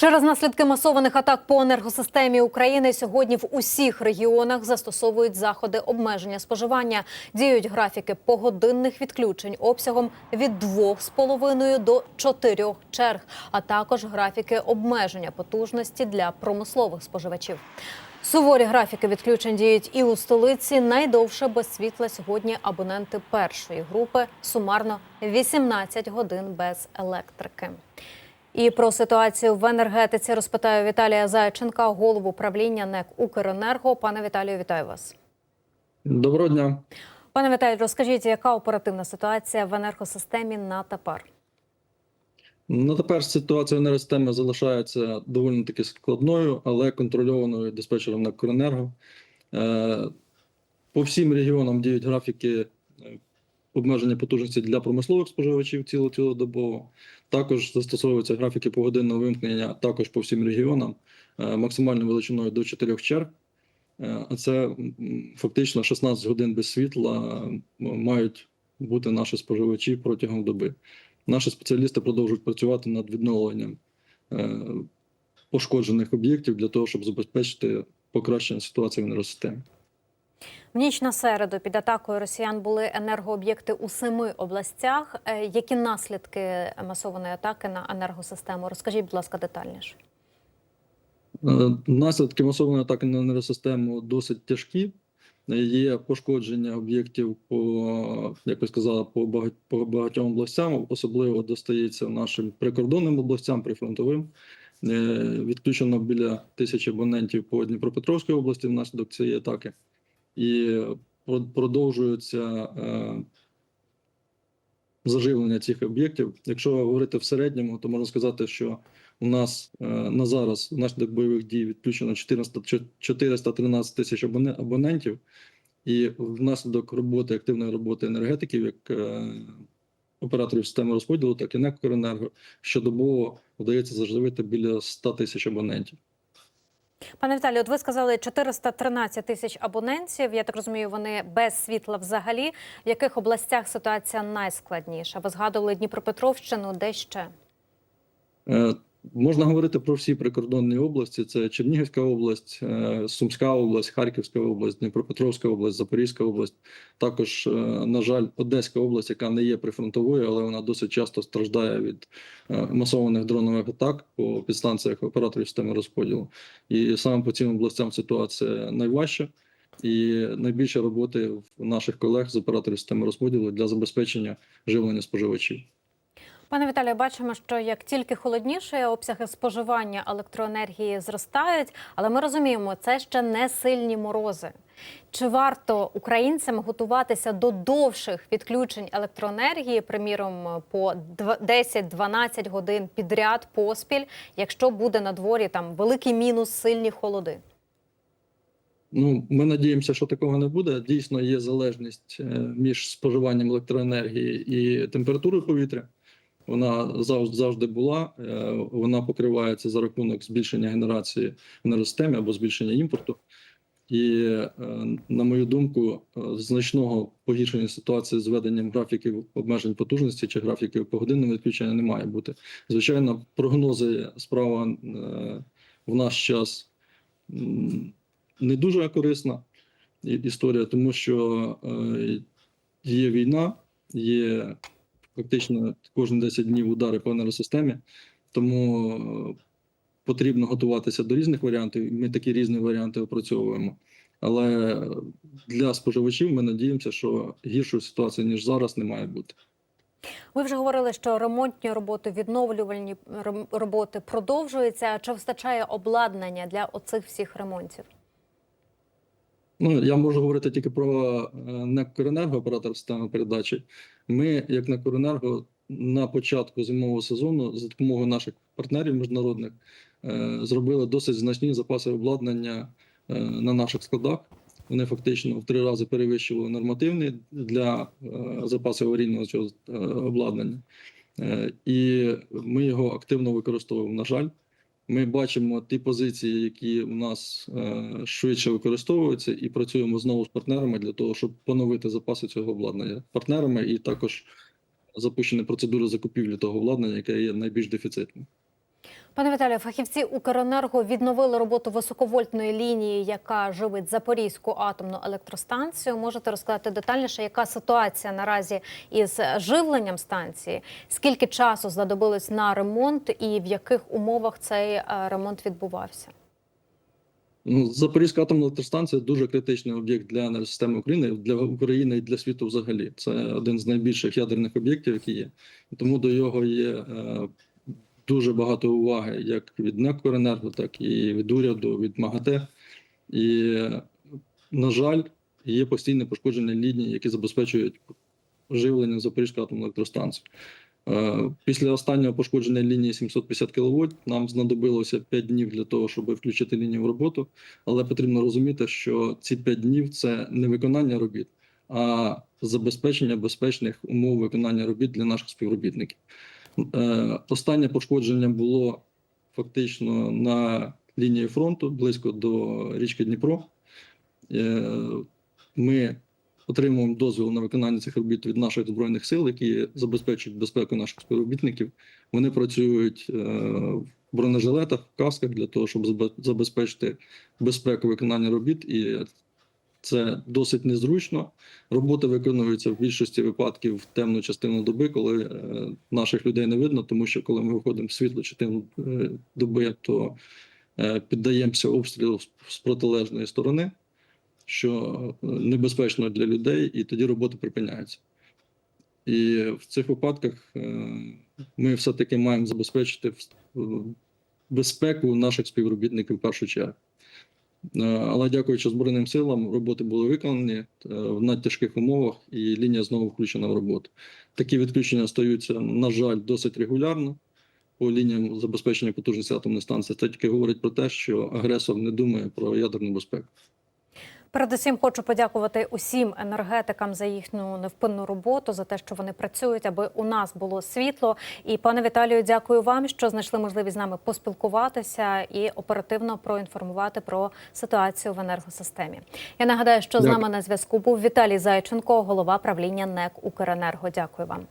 Через наслідки масованих атак по енергосистемі України сьогодні в усіх регіонах застосовують заходи обмеження споживання. Діють графіки погодинних відключень обсягом від 2,5 до 4 черг, а також графіки обмеження потужності для промислових споживачів. Суворі графіки відключень діють і у столиці. Найдовше без світла сьогодні абоненти першої групи сумарно 18 годин без електрики. І про ситуацію в енергетиці розпитаю Віталія Зайченка, голову правління НЕК Укренерго. Пане Віталію, вітаю вас. Доброго дня. Пане Віталію, розкажіть, яка оперативна ситуація в енергосистемі на тепер? Ну, тепер ситуація в енергосистемі залишається доволі таки складною, але контрольованою диспетчером на Коренерго. Е, По всім регіонам діють графіки е, обмеження потужності для промислових споживачів ціло цілодобово. Також застосовуються графіки погодинного вимкнення також по всім регіонам е, максимальною величиною до 4 черг. Е, А це фактично 16 годин без світла мають бути наші споживачі протягом доби. Наші спеціалісти продовжують працювати над відновленням е, пошкоджених об'єктів для того, щоб забезпечити покращення ситуації в енергосистемі. В ніч на середу під атакою росіян були енергооб'єкти у семи областях. Е, Які наслідки масованої атаки на енергосистему? Розкажіть, будь ласка, детальніше. Е, Наслідки масованої атаки на енергосистему досить тяжкі. Е, Є пошкодження об'єктів по, як ви сказали, по багать- по багатьом областям, особливо достається нашим прикордонним областям, прифронтовим. Відключено біля тисячі абонентів по Дніпропетровській області внаслідок цієї атаки. І про- продовжується е, заживлення цих об'єктів. Якщо говорити в середньому, то можна сказати, що у нас е, на зараз внаслідок бойових дій відключено 400, 413 тисяч абоне- абонентів, і внаслідок роботи, активної роботи енергетиків, як е, операторів системи розподілу, так і НЕК «Укренерго», щодобово вдається заживити біля 100 тисяч абонентів. Пане Віталію, от ви сказали 413 тисяч абонентів. Я так розумію, вони без світла взагалі. В яких областях ситуація найскладніша? Ви згадували Дніпропетровщину, де ще? Можна говорити про всі прикордонні області: це Чернігівська область, е, Сумська область, Харківська область, Дніпропетровська область, Запорізька область. Також, е, на жаль, Одеська область, яка не є прифронтовою, але вона досить часто страждає від е, масованих дронових атак по підстанціях операторів системи розподілу. І саме по цим областям ситуація найважча. І найбільше роботи в наших колег з операторів системи розподілу для забезпечення живлення споживачів. Пане Віталію, бачимо, що як тільки холодніше, обсяги споживання електроенергії зростають, але ми розуміємо, це ще не сильні морози. Чи варто українцям готуватися до довших відключень електроенергії, приміром, по дв- 10-12 годин підряд поспіль, якщо буде на дворі там великий мінус, сильні холоди? Ну, ми надіємося, що такого не буде. Дійсно, є залежність е, між споживанням електроенергії і температурою повітря. Вона завжди завжди була. Е, Вона покривається за рахунок збільшення генерації в енергосистемі або збільшення імпорту. І, е, на мою думку, е, значного погіршення ситуації з введенням графіків обмежень потужності чи графіків погодинного відключення не має бути. Звичайно, прогнози справа в наш час. не дуже корисна історія, тому що є війна, є фактично кожні 10 днів удари по енергосистемі, тому е, потрібно готуватися до різних варіантів. Ми такі різні варіанти опрацьовуємо. Але для споживачів ми надіємося, що гіршої ситуації ніж зараз не має бути. Ви вже говорили, що ремонтні роботи, відновлювальні роботи продовжуються. Чи вистачає обладнання для оцих всіх ремонтів? Ну, я можу говорити тільки про е, оператор системи передачі. Ми, як НЕК «Коренерго», на початку зимового сезону за допомогою наших партнерів міжнародних е, зробили досить значні запаси обладнання е, на наших складах. Вони фактично в три рази перевищували нормативні для запасу аварійного цього обладнання. І ми його активно використовуємо. На жаль, ми бачимо ті позиції, які у нас е, швидше використовуються, і працюємо знову з партнерами для того, щоб поновити запаси цього обладнання партнерами, і також запущені процедури закупівлі того обладнання, яке є найбільш дефіцитним. Пане Віталію, фахівці Укренерго відновили роботу високовольтної лінії, яка живить Запорізьку атомну електростанцію. Можете розказати детальніше, яка ситуація наразі із живленням станції? Скільки часу знадобилось на ремонт, і в яких умовах цей е, ремонт відбувався? Ну, Запорізька атомна електростанція дуже критичний об'єкт для енергосистеми України, для України і для світу взагалі. Це один з найбільших ядерних об'єктів, які є. Тому до його є е, дуже багато уваги як від НЕК «Укренерго», так і від уряду, від МАГАТЕ. І, на жаль, є постійне пошкодження ліній, які забезпечують живлення Запорізької атомної електростанції. Е, Після останнього пошкодження лінії 750 кВт нам знадобилося 5 днів для того, щоб включити лінію в роботу. Але потрібно розуміти, що ці 5 днів це не виконання робіт, а забезпечення безпечних умов виконання робіт для наших співробітників. Е, Останнє пошкодження було фактично на лінії фронту близько до річки Дніпро. Е, Ми отримуємо дозвіл на виконання цих робіт від наших збройних сил, які забезпечують безпеку наших співробітників. Вони працюють е, в бронежилетах, в касках для того, щоб забезпечити безпеку виконання робіт. І це досить незручно. Роботи виконуються в більшості випадків в темну частину доби, коли е, наших людей не видно, тому що коли ми виходимо в світлу частину е, доби, то е, піддаємося обстрілу з- протилежної сторони що небезпечно для людей, і тоді роботи припиняються. І в цих випадках ми все-таки маємо забезпечити безпеку наших співробітників в першу чергу. Е, Але дякуючи Збройним силам, роботи були виконані е, в надтяжких умовах, і лінія знову включена в роботу. Такі відключення стаються, на жаль, досить регулярно по лініям забезпечення потужності атомної станції. Це тільки говорить про те, що агресор не думає про ядерну безпеку. Передусім хочу подякувати усім енергетикам за їхню невпинну роботу, за те, що вони працюють, аби у нас було світло. І пане Віталію, дякую вам, що знайшли можливість з нами поспілкуватися і оперативно проінформувати про ситуацію в енергосистемі. Я нагадаю, що з нами на зв'язку був Віталій Зайченко, голова правління НЕК Укренерго. Дякую вам.